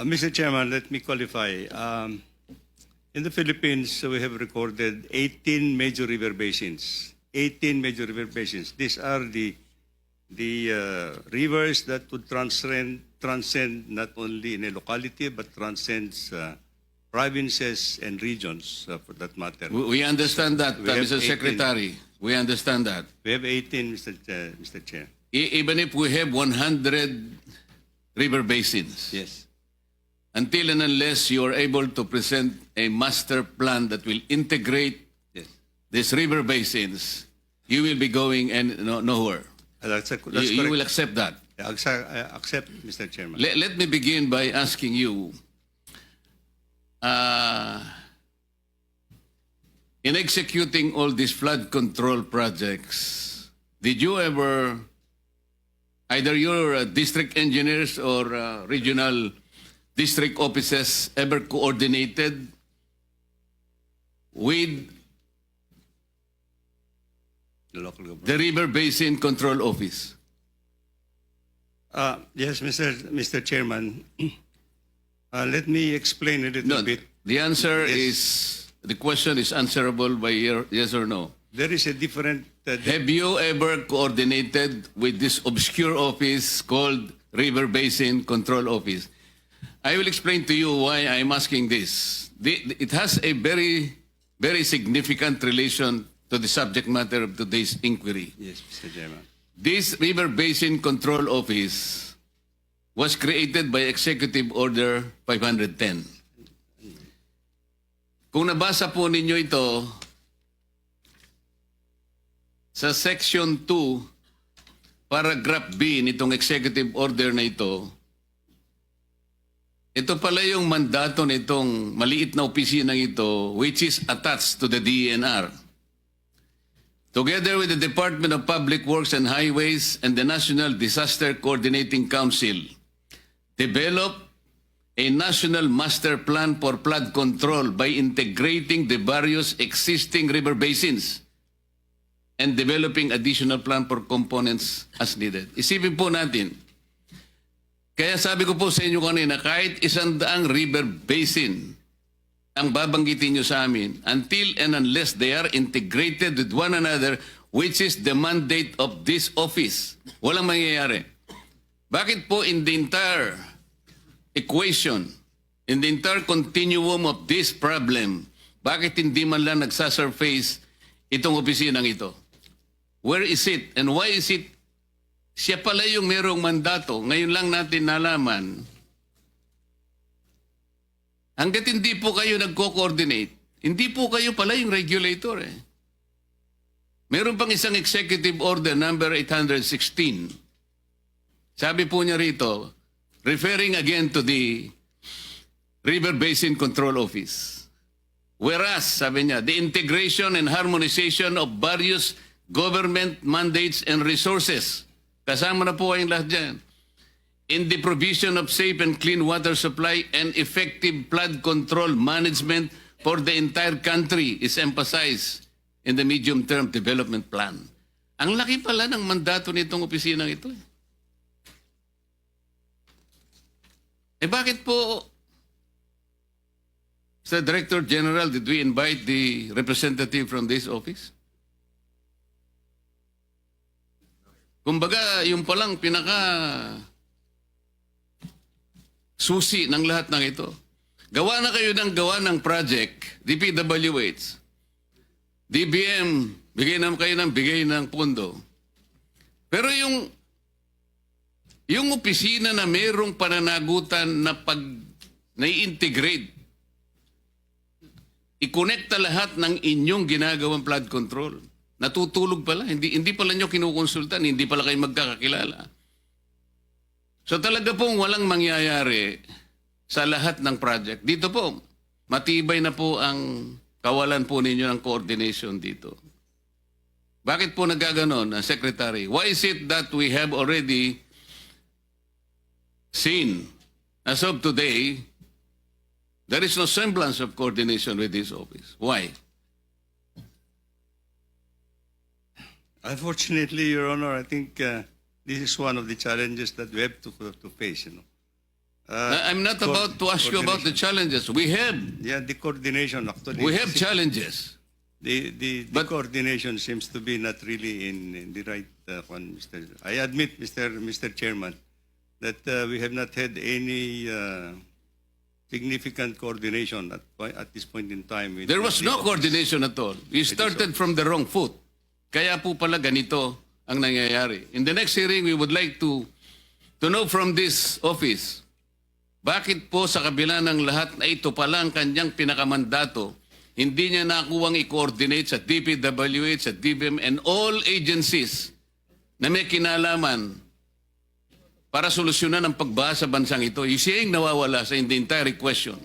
Uh, Mr. Chairman, let me qualify. Um, in the Philippines, we have recorded 18 major river basins. 18 major river basins. These are the the uh, rivers that would transcend transcend not only in a locality but transcends uh, provinces and regions, uh, for that matter. We we understand that, We uh, Mr. 18. Secretary. We understand that. We have 18, Mr. Chair. Mr. Chair. E- even if we have 100 river basins, Yes. Until and unless you are able to present a master plan that will integrate Yes. these river basins, you will be going and no, nowhere. Uh, That's, a, You, that's you will accept that. I accept, Mr. Chairman. Let, let me begin by asking you, uh, in executing all these flood control projects, did you ever, either your uh, district engineers or uh, regional district offices ever coordinated with The River Basin Control Office? Uh, yes, Mr. Mr. Chairman. Uh, let me explain a little No, bit. the answer Yes. is, the question is answerable by your- yes or no. There is a different. Uh, di- Have you ever coordinated with this obscure office called River Basin Control Office? I will explain to you why I'm asking this. The- It has a very, very significant relation to the subject matter of today's inquiry. yes, Mr. Chairman. This River Basin Control Office was created by Executive Order 510. Kung nabasa po ninyo ito, sa Section 2, Paragraph B nitong Executive Order na ito, ito pala yung mandato nitong maliit na opisina ito which is attached to the DNR. Together with the Department of Public Works and Highways and the National Disaster Coordinating Council, develop a national master plan for flood control by integrating the various existing river basins and developing additional plan for components as needed. Isipin po natin, kaya sabi ko po sa inyo kanina, kahit isang daang river basin ang babanggitin nyo sa amin until and unless they are integrated with one another, which is the mandate of this office. Walang mangyayari. Bakit po in the entire equation, in the entire continuum of this problem, bakit hindi man lang nagsasurface itong opisinang ito? Where is it? And why is it? Siya pala yung merong mandato. Ngayon lang natin nalaman Hanggat hindi po kayo nagko-coordinate, hindi po kayo pala yung regulator eh. Meron pang isang executive order number 816. Sabi po niya rito, referring again to the River Basin Control Office. Whereas, sabi niya, the integration and harmonization of various government mandates and resources. Kasama na po kayong lahat dyan in the provision of safe and clean water supply and effective flood control management for the entire country is emphasized in the medium-term development plan. Ang laki pala ng mandato nitong opisinang ito. Eh, eh bakit po, Mr. Director General, did we invite the representative from this office? Kumbaga, yung palang pinaka susi ng lahat ng ito. Gawa na kayo ng gawa ng project, DPWH. DBM, bigay naman kayo ng bigay ng pondo. Pero yung yung opisina na mayroong pananagutan na pag nai-integrate, i-connecta lahat ng inyong ginagawang flood control. Natutulog pala, hindi hindi pala nyo kinukonsultan, hindi pala kayo magkakakilala. So talaga pong walang mangyayari sa lahat ng project. Dito po, matibay na po ang kawalan po ninyo ng coordination dito. Bakit po nagaganon, uh, Secretary? Why is it that we have already seen, as of today, there is no semblance of coordination with this office? Why? Unfortunately, Your Honor, I think uh, this is one of the challenges that we have to, to face. You know, uh, I'm not about to ask you about the challenges. We have. Yeah, the coordination actually. We have challenges. The, the, the But- coordination seems to be not really in, in the right uh, one, Mr. I admit, Mr. Mr. Chairman, that uh, we have not had any uh, significant coordination at, at this point in time. with There was no coordination at all. You started from the wrong foot. Kaya po pala ganito ang nangyayari. In the next hearing, we would like to to know from this office, bakit po sa kabila ng lahat na ito pala ang kanyang pinakamandato, hindi niya nakuwang i-coordinate sa DPWH, sa DBM, and all agencies na may kinalaman para solusyonan ang pagbaha sa bansang ito. You saying nawawala sa the entire question.